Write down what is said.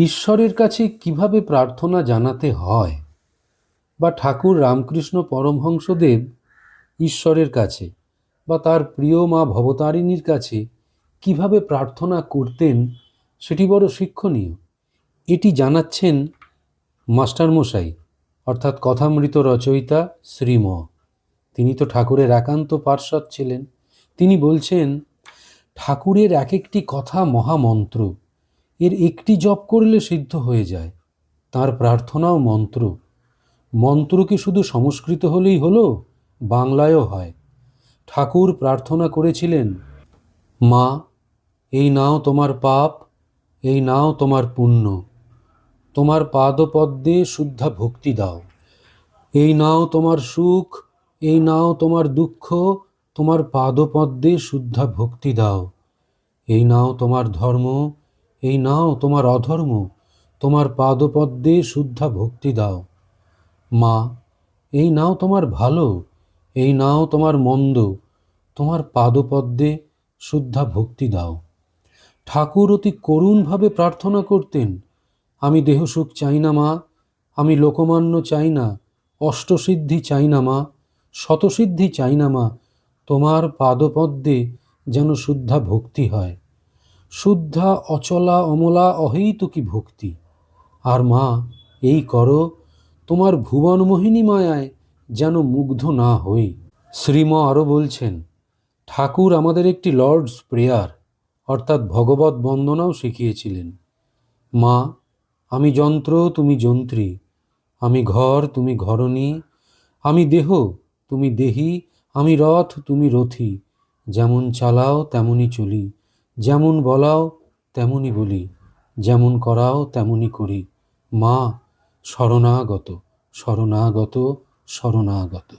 ঈশ্বরের কাছে কীভাবে প্রার্থনা জানাতে হয় বা ঠাকুর রামকৃষ্ণ পরমহংসদেব ঈশ্বরের কাছে বা তার প্রিয় মা ভবতারিণীর কাছে কীভাবে প্রার্থনা করতেন সেটি বড় শিক্ষণীয়। এটি জানাচ্ছেন মাস্টারমশাই, অর্থাৎ কথামৃত রচয়িতা শ্রীম। তিনি তো ঠাকুরের একান্ত পার্শ্বদ ছিলেন। তিনি বলছেন, ঠাকুরের এক একটি কথা মহামন্ত্র। এর একটি জপ করলে সিদ্ধ হয়ে যায়। তার প্রার্থনাও মন্ত্র। মন্ত্র কি শুধু সংস্কৃত হলেই হলো? বাংলায়ও হয়। ঠাকুর প্রার্থনা করেছিলেন, মা, এই নাও তোমার পাপ, এই নাও তোমার পুণ্য। তোমার পাদপদ্মে শুদ্ধা ভক্তি দাও। এই নাও তোমার সুখ, এই নাও তোমার দুঃখ, তোমার পাদপদ্মে শুদ্ধা ভক্তি দাও। এই নাও তোমার ধর্ম এই নাও তোমার অধর্ম, তোমার পাদপদ্মে শুদ্ধা ভক্তি দাও। মা, এই নাও তোমার ভালো, এই নাও তোমার মন্দ, তোমার পাদপদ্মে শুদ্ধা ভক্তি দাও। ঠাকুর অতি করুণভাবে প্রার্থনা করতেন, আমি দেহসুখ চাই না মা, আমি লোকমান্য চাই না, অষ্টসিদ্ধি চাই না মা, শতসিদ্ধি চাই না মা, তোমার পাদপদ্মে যেন শুদ্ধা ভক্তি হয়। শুদ্ধা, অচলা, অমলা, অহৈতুকী ভক্তি। আর মা, এই করো, তোমার ভুবনমোহিনী মায়ায় যেন মুগ্ধ না হই। শ্রীম আরও বলছেন, ঠাকুর আমাদের একটি লর্ডস প্রেয়ার, অর্থাৎ ভগবত বন্দনাও শিখিয়েছিলেন। মা, আমি যন্ত্র, তুমি যন্ত্রী, আমি ঘর, তুমি ঘরণী, আমি দেহ, তুমি দেহি, আমি রথ, তুমি রথী, যেমন চালাও তেমনই চলি। যেমন বলাও তেমনই বলি যেমন করাও তেমনই করি। মা শরণাগত শরণাগত শরণাগত।